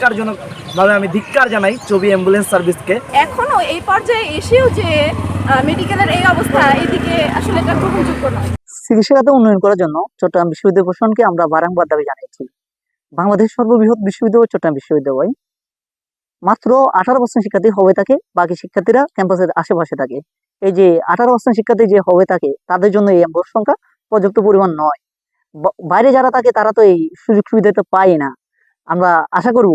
ধিক্কারজনক ভাবে আমি ধিক্কার জানাই চবি অ্যাম্বুলেন্স সার্ভিসকে। এখনও এই পর্যায়ে এসেও যে মেডিকেলের এই অবস্থা এদিকে আসলে এটা গ্রহণযোগ্য নয়। চিকিৎসাখাতে উন্নয়ন করার জন্য চট্টগ্রাম বিশ্ববিদ্যালয় প্রশাসনকে আমরা বারংবার দাবি জানিয়েছি। বাংলাদেশ সর্ববৃহৎ বিশ্ববিদ্যালয় চট্টগ্রাম বিশ্ববিদ্যালয়। মাত্র আঠারো পার্সেন্ট শিক্ষার্থী হবে থাকে বাকি শিক্ষার্থীরা ক্যাম্পাসের আশেপাশে থাকে। এই যে আঠারো পার্সেন্ট শিক্ষার্থী যে হবে থাকে তাদের জন্য এই অ্যাম্বুলেন্স সংখ্যা পর্যাপ্ত পরিমাণ নয়। বাইরে যারা থাকে তারা তো এই সুযোগ সুবিধাটা পায় না। আমরা আশা করব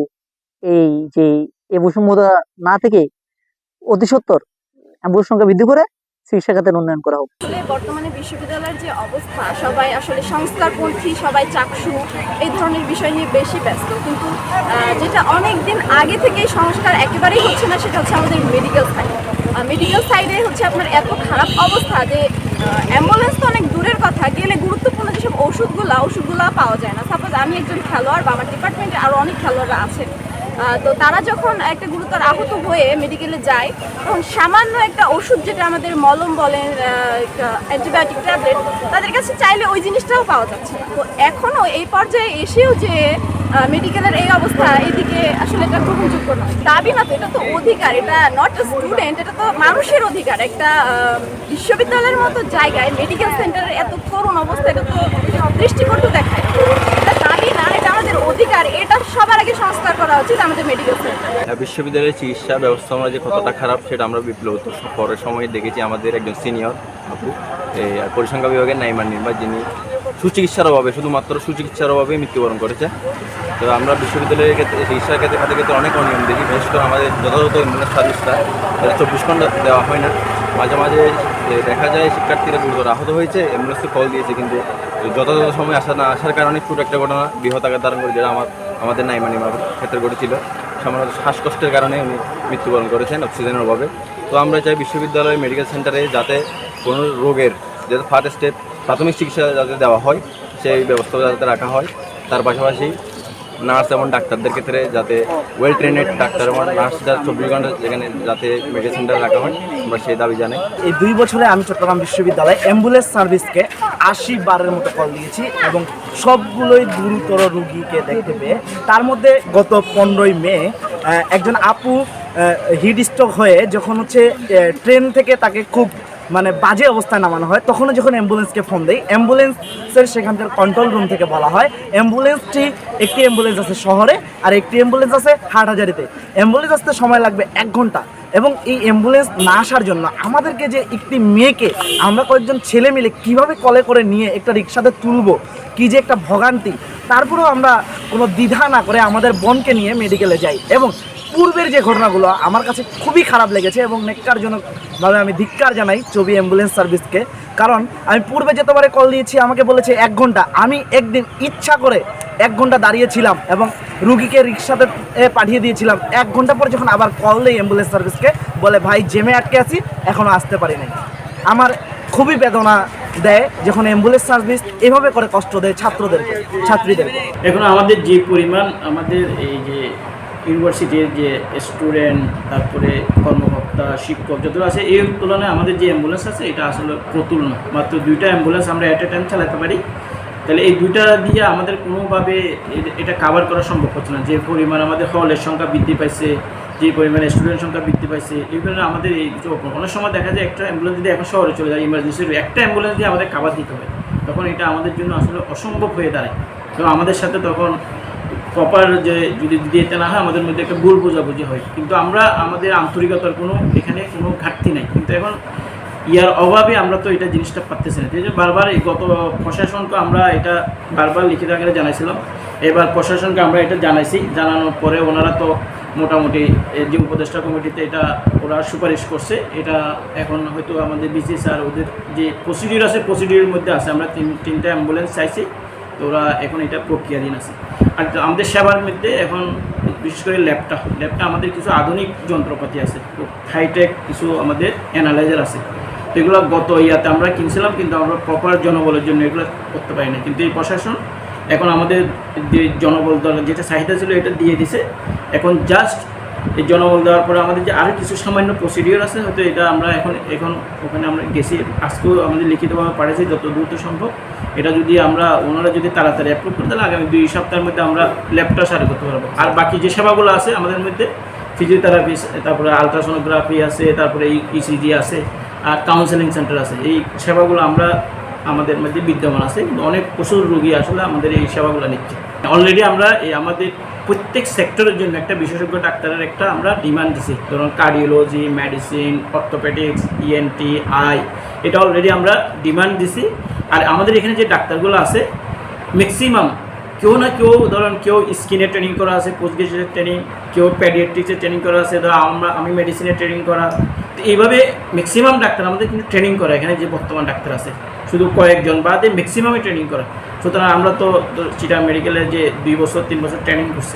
এই যে এই বৈষম্যতা না থেকে অতি সত্তর অ্যাম্বুলেন্স সংখ্যা বৃদ্ধি করে চিকিৎসা খাতের উন্নয়ন করা হোক। বর্তমানে বিশ্ববিদ্যালয়ের যে অবস্থা সবাই আসলে সংস্কারপন্থী সবাই চাকসু এই ধরনের বিষয় নিয়ে বেশি ব্যস্ত। কিন্তু যেটা অনেক দিন আগে থেকেই সংস্কার একেবারেই হচ্ছে না সেটা হচ্ছে আমাদের মেডিকেল সাইড মেডিকেল সাইডে হচ্ছে আপনার এত খারাপ অবস্থা যে অ্যাম্বুলেন্স তো অনেক দূরের কথা গেলে গুরুত্বপূর্ণ যেসব ওষুধগুলা ওষুধগুলা পাওয়া যায় না। সাপোজ আমি একজন খেলোয়াড় বা আমার ডিপার্টমেন্টে আরও অনেক খেলোয়াড়রা আছে আহ, তো তারা যখন একটা গুরুতর আহত হয়ে মেডিকেলে যায়, তখন সামান্য একটা ওষুধ যেটা আমাদের মলম বলেন অ্যান্টিবায়োটিক ট্যাবলেট তাদের কাছে চাইলে ওই জিনিসটাও পাওয়া যাচ্ছে তো এখনও এই পর্যায়ে এসেও যে মেডিকেলের এই অবস্থা এদিকে আসলে এটা গ্রহণযোগ্য নয়। দাবি না তো, এটা তো অধিকার, এটা নট স্টুডেন্ট এটা তো মানুষের অধিকার। একটা বিশ্ববিদ্যালয়ের মতো জায়গায় মেডিকেল সেন্টারের এত করুণ অবস্থা, এটা তো দৃষ্টিকটু দেখায় এটা দাবি না এটা আমাদের অধিকার, এটা সবার আগে সংস্কার করা উচিত আমাদের মেডিকেল সেন্টার বিশ্ববিদ্যালয়ের চিকিৎসা ব্যবস্থা আমরা যে কতটা খারাপ, সেটা আমরা বিপ্লব পরের সময় দেখেছি আমাদের একজন সিনিয়র আপু আর পরিসংখ্যা বিভাগের নাইমান নির্বাচ যিনি সুচিকিৎসার অভাবে, শুধুমাত্র সুচিকিৎসার অভাবে মৃত্যুবরণ করেছে। তো আমরা বিশ্ববিদ্যালয়ের ক্ষেত্রে, চিকিৎসার ক্ষেত্রে খাতে ক্ষেত্রে অনেক অনিয়ম দেখি, বিশেষ করে আমাদের যথাযথ অ্যাম্বুলেন্স সার্ভিসটা এটা চব্বিশ ঘণ্টা দেওয়া হয় না। মাঝে মাঝে দেখা যায় শিক্ষার্থীরা গুরুতর আহত হয়েছে, অ্যাম্বুলেন্সে কল দিয়েছে, কিন্তু যথাযথ সময় আসা না আসার কারণে ছোট একটা ঘটনা বৃহৎ আকার ধারণ করে যেটা আমার, আমাদের নাইমানি ক্ষেত্রে ঘটেছিল। সামান্য শ্বাসকষ্টের কারণে উনি মৃত্যুবরণ করেছেন অক্সিজেনের অভাবে। তো আমরা চাই বিশ্ববিদ্যালয়ের মেডিকেল সেন্টারে যাতে কোনো রোগের যাতে ফার্স্ট স্টেপ প্রাথমিক চিকিৎসা যাতে দেওয়া হয়, সেই ব্যবস্থা যাতে রাখা হয়। তার পাশাপাশি নার্স এবং ডাক্তারদের ক্ষেত্রে যাতে ওয়েল ট্রেনেড ডাক্তার এবং নার্স যাতে চব্বিশ ঘণ্টা যেখানে যাতে মেডিসিনটা রাখা হয়, আমরা সেই দাবি জানাই। এই দুই বছরে আমি চট্টগ্রাম বিশ্ববিদ্যালয়ে অ্যাম্বুলেন্স সার্ভিসকে আশি বারের মতো কল দিয়েছি এবং সবগুলোই গুরুতর রুগীকে দেখতে পেয়ে, তার মধ্যে গত পনেরোই মে একজন আপু হিট স্ট্রোক হয়ে যখন হচ্ছে ট্রেন থেকে তাকে খুব মানে বাজে অবস্থায় নামানো হয়, তখনও যখন অ্যাম্বুলেন্সকে ফোন দেয় অ্যাম্বুলেন্সের সেখানকার কন্ট্রোল রুম থেকে বলা হয় অ্যাম্বুলেন্সটি একটি অ্যাম্বুলেন্স আছে শহরে আর একটি অ্যাম্বুলেন্স আছে হাটহাজারিতে। অ্যাম্বুলেন্স আসতে সময় লাগবে এক ঘণ্টা এবং এই অ্যাম্বুলেন্স না আসার জন্য আমাদেরকে যে একটি মেয়েকে আমরা কয়েকজন ছেলে মিলে কীভাবে কলে করে নিয়ে একটা রিক্সাতে তুলবো, কি যে একটা ভোগান্তি, তারপরেও আমরা কোনো দ্বিধা না করে আমাদের বোনকে নিয়ে মেডিকেলে যাই এবং পূর্বের যে ঘটনাগুলো আমার কাছে খুবই খারাপ লেগেছে এবং নেককারজনকভাবে আমি ধিক্কার জানাই চবি অ্যাম্বুলেন্স সার্ভিসকে। কারণ আমি পূর্বে যতবারে কল দিয়েছি, আমাকে বলেছে এক ঘণ্টা। আমি একদিন ইচ্ছা করে এক ঘণ্টা দাঁড়িয়েছিলাম এবং রুগীকে রিক্সাতে পাঠিয়ে দিয়েছিলাম। এক ঘণ্টা পরে যখন আবার কল দেই অ্যাম্বুলেন্স সার্ভিসকে, বলে, ভাই জেমে আটকে আছি এখনও আসতে পারি নাই। আমার খুবই বেদনা দেয় যখন অ্যাম্বুলেন্স সার্ভিস এভাবে করে কষ্ট দেয় ছাত্রদেরকে, ছাত্রীদেরকে। এখন আমাদের যে পরিমাণ আমাদের এই যে ইউনিভার্সিটির যে স্টুডেন্ট, তারপরে কর্মকর্তা, শিক্ষক যতগুলো আছে, এই তুলনায় আমাদের যে অ্যাম্বুলেন্স আছে, এটা আসলে প্রতুল না। মাত্র দুইটা অ্যাম্বুলেন্স আমরা অ্যাট এ টাইম চালাতে পারি। তাহলে এই দুইটা দিয়ে আমাদের কোনোভাবে এটা কাভার করা সম্ভব হচ্ছে না। যে পরিমাণ আমাদের হলের সংখ্যা বৃদ্ধি পাইছে, যে পরিমাণে স্টুডেন্ট সংখ্যা বৃদ্ধি পাইছে, এই কারণে আমাদের এই অনেক সময় দেখা যায় একটা অ্যাম্বুলেন্স যদি এখন শহরে চলে যায় ইমার্জেন্সি একটা অ্যাম্বুলেন্স দিয়ে আমাদের কাভার দিতে হয়। তখন এটা আমাদের জন্য আসলে অসম্ভব হয়ে দাঁড়ায়। তো আমাদের সাথে তখন প্রপার যে যদি দিতে না হয়, আমাদের মধ্যে একটা ভুল বোঝাবুঝি হয়। কিন্তু আমরা আমাদের আন্তরিকতার কোনো, এখানে কোনো ঘাটতি নাই। কিন্তু এখন ইয়ার অভাবে আমরা তো এটা জিনিসটা পারতেছি না। যে বারবার এই গত প্রশাসনকে আমরা এটা বারবার লিখিত আকারে জানাইছিলাম। এবার প্রশাসনকে আমরা এটা জানাইছি। জানানোর পরে ওনারা তো মোটামুটি যে উপদেষ্টা কমিটিতে এটা ওরা সুপারিশ করছে। এটা এখন হয়তো আমাদের বিসি স্যার ওদের যে প্রসিডিউর আছে প্রসিডিউরের মধ্যে আছে। আমরা তিন, তিনটা অ্যাম্বুলেন্স চাইছি। তো ওরা এখন এটা প্রক্রিয়াধীন আছে। আর আমাদের সেবার মধ্যে এখন বিশেষ করে ল্যাবটা ল্যাবটা আমাদের কিছু আধুনিক যন্ত্রপাতি আছে হাইটেক কিছু আমাদের অ্যানালাইজার আছে। তো এগুলো গত ইয়াতে আমরা কিনছিলাম, কিন্তু আমরা প্রপার জনবলের জন্য এগুলো করতে পারি না কিন্তু এই প্রশাসন এখন আমাদের যে জনবল দল, যেটা চাহিদা ছিল এটা দিয়ে দিছে। এখন জাস্ট এই জনবল দেওয়ার পরে আমাদের যে আরও কিছু সামান্য প্রসিডিওর আছে, হয়তো এটা আমরা এখন এখন ওখানে আমরা গেছি। আজকেও আমাদের লিখিতভাবে পাঠিয়েছি যত দ্রুত সম্ভব। এটা যদি আমরা, ওনারা যদি তাড়াতাড়ি অ্যাপ্রুভ করে, তাহলে আগামী দুই সপ্তাহের মধ্যে আমরা ল্যাবটা সারি করতে পারব। আর বাকি যে সেবাগুলো আছে আমাদের মধ্যে ফিজিওথেরাপি তারপরে আলট্রাসোনোগ্রাফি আছে, তারপরে ইসিজি আছে, আর কাউন্সেলিং সেন্টার আছে। এই সেবাগুলো আমরা আমাদের মধ্যে বিদ্যমান আছে, কিন্তু অনেক প্রচুর রোগী আসলে আমাদের এই সেবাগুলো নিচ্ছে। অলরেডি আমরা এই আমাদের প্রত্যেক সেক্টরের জন্য একটা বিশেষজ্ঞ ডাক্তারের একটা আমরা ডিমান্ড দিছি। ধরুন cardiology medicine orthopaedics ENT eye এটা অলরেডি আমরা ডিমান্ড দিছি। আর আমাদের এখানে যে ডাক্তারগুলো আছে ম্যাক্সিমাম কেউ না কেউ, ধরুন কেউ স্কিনের ট্রেনিং করা আছে পোস্ট গ্রাজুয়েট ট্রেনিং কেউ প্যাডিয়াট্রিক্সের ট্রেনিং করা আছে, ধরো আমরা, আমি মেডিসিনের ট্রেনিং করা। তো এইভাবে ম্যাক্সিমাম ডাক্তার আমাদের কিন্তু ট্রেনিং করা, এখানে যে বর্তমান ডাক্তার আছে। শুধু কয়েকজন বাদে ম্যাক্সিমামই ট্রেনিং করা। সুতরাং আমরা তো চিটা মেডিকেলের যে দুই বছর, তিন বছর ট্রেনিং করছে।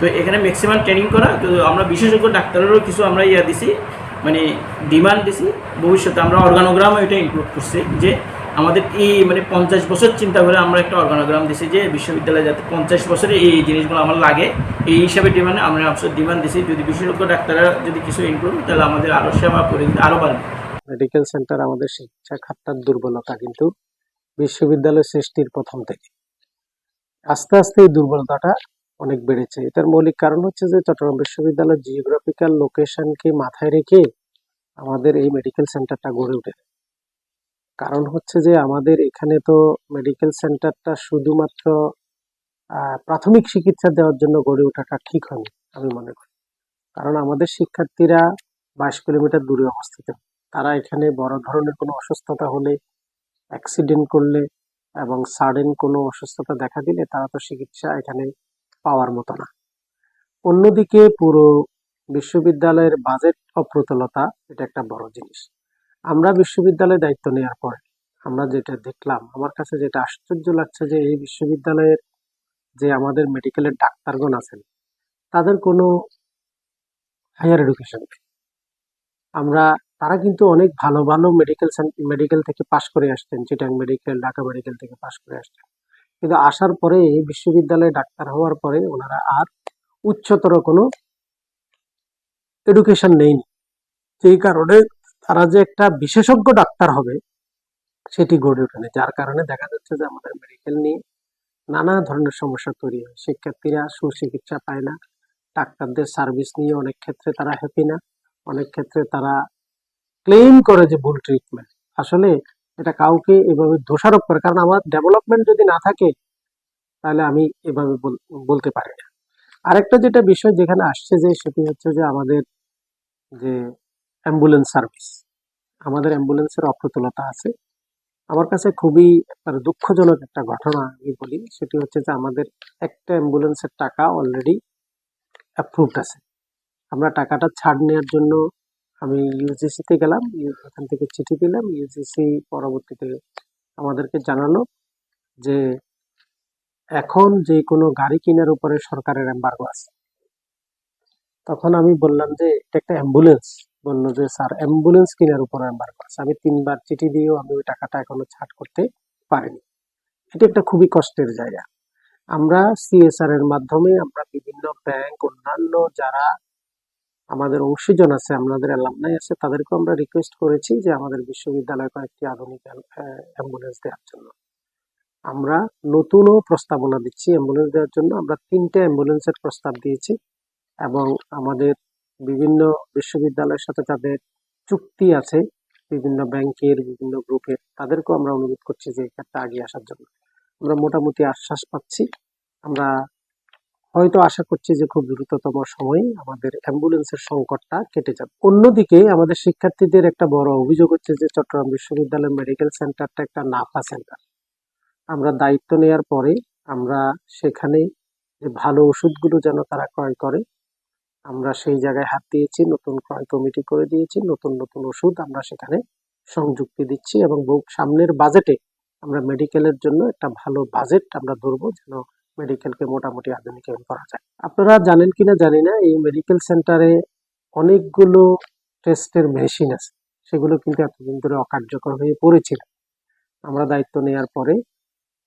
তো এখানে ম্যাক্সিমাম ট্রেনিং করা আমরা বিশেষজ্ঞ ডাক্তারেরও কিছু আমরা ইয়া দিছি। মানে ডিমান্ড দিছি, ভবিষ্যতে আমরা অর্গানোগ্রামও এটা ইনক্লুড করছি, যে আমাদের এই মানে পঞ্চাশ বছর চিন্তা করে আমরা একটা অর্গানোগ্রাম দিছি, যে বিশ্ববিদ্যালয়ে যাতে পঞ্চাশ বছরে এই জিনিসগুলো আমার লাগে, এই হিসাবে ডিমান্ড আমরা অবশ্যই ডিমান্ড দিছি। যদি বিশেষজ্ঞ, ডাক্তাররা যদি কিছু ইনক্লুড তাহলে আমাদের আরও সেবা পরিচিতি আরও বাড়বে। মেডিকেল সেন্টার আমাদের শিক্ষা খাতটার দুর্বলতা কিন্তু বিশ্ববিদ্যালয় সৃষ্টির প্রথম থেকে। আস্তে আস্তে এই দুর্বলতাটা অনেক বেড়েছে। এটার মৌলিক কারণ হচ্ছে যে চট্টগ্রাম বিশ্ববিদ্যালয়ের জিওগ্রাফিক্যাল লোকেশনকে মাথায় রেখে আমাদের এই মেডিকেল সেন্টারটা গড়ে ওঠে। কারণ হচ্ছে যে আমাদের এখানে তো মেডিকেল সেন্টারটা শুধুমাত্র প্রাথমিক চিকিৎসা দেওয়ার জন্য গড়ে ওঠাটা ঠিক হয়নি, আমি মনে করি। কারণ আমাদের শিক্ষার্থীরা বাইশ কিলোমিটার দূরে অবস্থিত। তারা এখানে বড় ধরনের কোনো অসুস্থতা হলে অ্যাক্সিডেন্ট করলে এবং সাডেন কোনো অসুস্থতা দেখা দিলে তারা তো চিকিৎসা এখানে পাওয়ার মতো না। অন্যদিকে পুরো বিশ্ববিদ্যালয়ের বাজেট অপ্রতুলতা এটা একটা বড় জিনিস। আমরা বিশ্ববিদ্যালয়ে দায়িত্ব নেওয়ার পরে আমরা যেটা দেখলাম, আমার কাছে যেটা আশ্চর্য লাগছে যে এই বিশ্ববিদ্যালয়ের যে আমাদের মেডিকেলের ডাক্তারগণ আছেন, তাদের কোনো হায়ার এডুকেশন আমরা, তারা কিন্তু অনেক ভালো ভালো মেডিকেল মেডিকেল থেকে পাশ করে আসতেন চিটাং মেডিকেল ঢাকা মেডিকেল থেকে পাশ করে আসছেন কিন্তু আসার পরে বিশ্ববিদ্যালয়ে ডাক্তার হওয়ার পরে ওনারা আর উচ্চতর কোনো এডুকেশন নেয়নি। যেই কারণে তারা যে একটা বিশেষজ্ঞ ডাক্তার হবে, সেটি গড়ে ওঠেনি। যার কারণে দেখা যাচ্ছে যে আমাদের মেডিকেল নিয়ে নানা ধরনের সমস্যা তৈরি হয়। শিক্ষার্থীরা সুচিকিৎসা পায় না, ডাক্তারদের সার্ভিস নিয়ে অনেক ক্ষেত্রে তারা হ্যাপি না, অনেক ক্ষেত্রে তারা ক্লেম করে যে ভুল ট্রিটমেন্ট আসলে এটা কাউকে এভাবে দোষারোপ করে। কারণ আমার ডেভেলপমেন্ট যদি না থাকে, তাহলে আমি এভাবে বল- বলতে পারি না। আরেকটা যেটা বিষয় যেখানে আসছে যে, সেটি হচ্ছে যে আমাদের যে অ্যাম্বুলেন্স সার্ভিস আমাদের অ্যাম্বুলেন্সের অপ্রতুলতা আছে। আমার কাছে খুবই দুঃখজনক একটা ঘটনা আমি বলি, সেটি হচ্ছে যে আমাদের একটা অ্যাম্বুলেন্সের টাকা অলরেডি অ্যাপ্রুভড আছে। আমরা টাকাটা ছাড় নেওয়ার জন্য আমি ইউজিসি তে গেলাম, ওখান থেকে চিঠি দিলাম ইউজিসি পরবর্তীতে আমাদেরকে জানালো যে এখন যে কোনো গাড়ি কেনার উপরে সরকারের এম্বার্গো আছে। তখন আমি বললাম যে, এটা একটা অ্যাম্বুলেন্স বলল যে, স্যার অ্যাম্বুলেন্স কেনার উপর এম্বার্গো আছে। আমি তিনবার চিঠি দিয়েও আমি ওই টাকাটা এখনও ছাড় করতে পারিনি। এটা একটা খুবই কষ্টের জায়গা। আমরা সিএসআর এর মাধ্যমে আমরা বিভিন্ন ব্যাংক অন্যান্য যারা আমাদের অংশীজন আছে, আমাদের অ্যালামনাই আছে তাদেরকে আমরা রিকোয়েস্ট করেছি যে আমাদের বিশ্ববিদ্যালয়ে কয়েকটি আধুনিক অ্যাম্বুলেন্স দেওয়ার জন্য। আমরা নতুনও প্রস্তাবনা দিচ্ছি অ্যাম্বুলেন্স দেওয়ার জন্য। আমরা তিনটে অ্যাম্বুলেন্সের প্রস্তাব দিয়েছি এবং আমাদের বিভিন্ন বিশ্ববিদ্যালয়ের সাথে তাদের চুক্তি আছে, বিভিন্ন ব্যাংকের, বিভিন্ন গ্রুপের, তাদেরকেও আমরা অনুরোধ করছি যে এই ক্ষেত্রে আগিয়ে আসার জন্য। আমরা মোটামুটি আশ্বাস পাচ্ছি। আমরা হয়তো আশা করছি যে খুব দ্রুততম সময়ে আমাদের অ্যাম্বুলেন্সের সংকটটা কেটে যাবে। অন্যদিকে আমাদের শিক্ষার্থীদের একটা বড় অভিযোগ হচ্ছে যে চট্টগ্রাম বিশ্ববিদ্যালয় মেডিকেল সেন্টারটা একটা নাফা সেন্টার। আমরা দায়িত্ব নেওয়ার পরে আমরা সেখানে যে ভালো ওষুধগুলো যেন তারা ক্রয় করে, আমরা সেই জায়গায় হাত দিয়েছি, নতুন ক্রয় কমিটি করে দিয়েছি, নতুন নতুন ওষুধ আমরা সেখানে সংযুক্তি দিচ্ছি এবং সামনের বাজেটে আমরা মেডিকেলের জন্য একটা ভালো বাজেট আমরা ধরবো যেন মেডিকেলকে মোটামুটি আধুনিকায়ন করা যায়। আপনারা জানেন কিনা জানি না, এই মেডিকেল সেন্টারে অনেকগুলো টেস্টের মেশিন আছে। সেগুলো কিন্তু এতদিন ধরে অকার্যকর হয়ে পড়েছিল। আমরা দায়িত্ব নেওয়ার পরে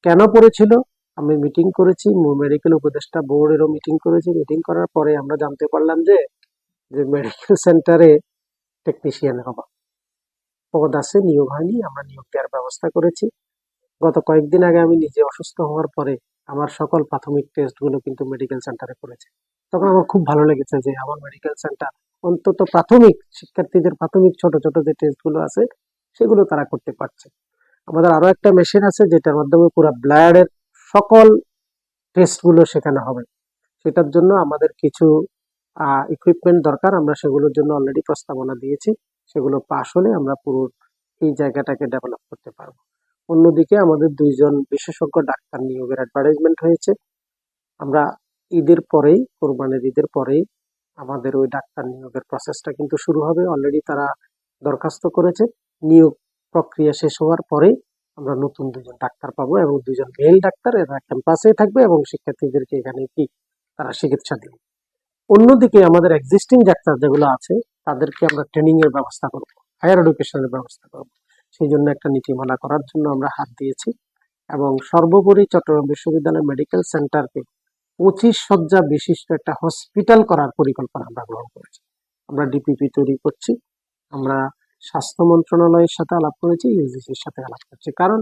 কেন পড়েছিল? আমি মিটিং করেছি মেডিকেল উপদেষ্টা বোর্ডেরও মিটিং করেছি। মিটিং করার পরে আমরা জানতে পারলাম যে যে মেডিকেল সেন্টারে টেকনিশিয়ান হব। পদ আছে, নিয়োগ হয়নি, আমরা নিয়োগ দেওয়ার ব্যবস্থা করেছি। গত কয়েকদিন আগে আমি নিজে অসুস্থ হওয়ার পরে আমার সকল প্রাথমিক টেস্টগুলো কিন্তু মেডিকেল সেন্টারে করেছে তখন আমার খুব ভালো লেগেছে যে আমার মেডিকেল সেন্টার অন্তত প্রাথমিক শিক্ষার্থীদের প্রাথমিক ছোট ছোট যে টেস্টগুলো আছে, সেগুলো তারা করতে পারছে। আমাদের আরও একটা মেশিন আছে যেটার মাধ্যমে পুরো ব্লাডের সকল টেস্টগুলো সেখানে হবে। সেটার জন্য আমাদের কিছু ইকুইপমেন্ট দরকার। আমরা সেগুলোর জন্য অলরেডি প্রস্তাবনা দিয়েছি। সেগুলো পাশ হলে আমরা পুরো এই জায়গাটাকে ডেভেলপ করতে পারব। অন্যদিকে আমাদের দুইজন বিশেষজ্ঞ ডাক্তার নিয়োগের অ্যাডভার্টাইজমেন্ট হয়েছে। আমরা ঈদের পরেই, কোরবানির ঈদের পরেই আমাদের ওই ডাক্তার নিয়োগের প্রসেসটা কিন্তু শুরু হবে। অলরেডি তারা দরখাস্ত করেছে। নিয়োগ প্রক্রিয়া শেষ হওয়ার পরেই আমরা নতুন দুজন ডাক্তার পাবো এবং দুজন মেল ডাক্তার এরা ক্যাম্পাসে থাকবে এবং শিক্ষার্থীদেরকে এখানে কি তারা চিকিৎসা দিবে। অন্যদিকে আমাদের এক্সিস্টিং ডাক্তার যেগুলো আছে, তাদেরকে আমরা ট্রেনিং এর ব্যবস্থা করব হায়ার এডুকেশনের ব্যবস্থা করব। সেই জন্য একটা নীতিমালা করার জন্য আমরা হাত দিয়েছি এবং সর্বোপরি চট্টগ্রাম বিশ্ববিদ্যালয় মেডিকেল সেন্টারকে পঁচিশ শয্যা বিশিষ্ট একটা হসপিটাল করার পরিকল্পনা আমরা গ্রহণ করেছি। আমরা ডিপিপি তৈরি করছি, আমরা স্বাস্থ্য মন্ত্রণালয়ের সাথে আলাপ করেছি, ইউজিসির সাথে আলাপ করছি। কারণ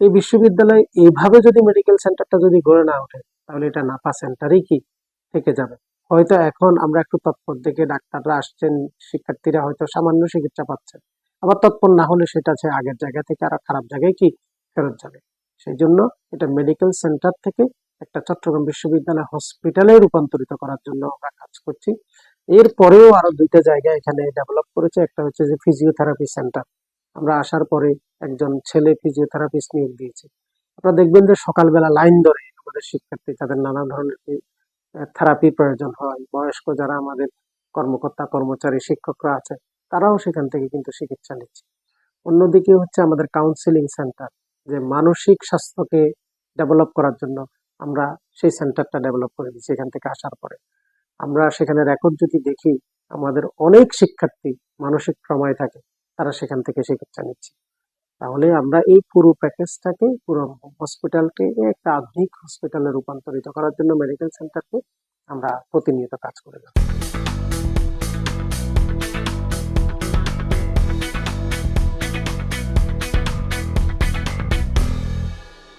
এই বিশ্ববিদ্যালয়ে এইভাবে যদি মেডিকেল সেন্টারটা যদি গড়ে না ওঠে, তাহলে এটা নাপা সেন্টারই কি থেকে যাবে? হয়তো এখন আমরা একটু তৎপর দেখে ডাক্তাররা আসছেন, শিক্ষার্থীরা হয়তো সামান্য চিকিৎসা পাচ্ছেন। আবার তৎপর না হলে সেটা আছে আগের জায়গা থেকে আরও খারাপ জায়গায় কি ফেরত যাবে? সেই জন্য এটা মেডিকেল সেন্টার থেকে একটা চট্টগ্রাম বিশ্ববিদ্যালয় হসপিটালে রূপান্তরিত করার জন্য আমরা কাজ করছি। এরপরেও আরও দুইটা জায়গা এখানে ডেভেলপ করেছে। একটা হচ্ছে যে ফিজিওথেরাপি সেন্টার আমরা আসার পরে একজন ছেলে ফিজিওথেরাপিস্ট নিয়োগ দিয়েছি। আপনারা দেখবেন যে সকালবেলা লাইন ধরে আমাদের শিক্ষার্থী তাদের নানা ধরনের থেরাপি প্রয়োজন হয়। বয়স্ক যারা আমাদের কর্মকর্তা, কর্মচারী, শিক্ষকরা আছে তারাও সেখান থেকে কিন্তু চিকিৎসা নিচ্ছে। অন্যদিকে হচ্ছে আমাদের কাউন্সিলিং সেন্টার যে মানসিক স্বাস্থ্যকে ডেভেলপ করার জন্য আমরা সেই সেন্টারটা ডেভেলপ করে দিচ্ছি এখান থেকে আসার পরে। আমরা সেখানে রেকর্ড যদি দেখি, আমাদের অনেক শিক্ষার্থী মানসিক ট্রমায় থাকে, তারা সেখান থেকে চিকিৎসা নিচ্ছে। তাহলে আমরা এই পুরো প্যাকেজটাকে পুরো হসপিটালকে একটা আধুনিক হসপিটালে রূপান্তরিত করার জন্য মেডিকেল সেন্টারকে আমরা প্রতিনিয়ত কাজ করে যাচ্ছি।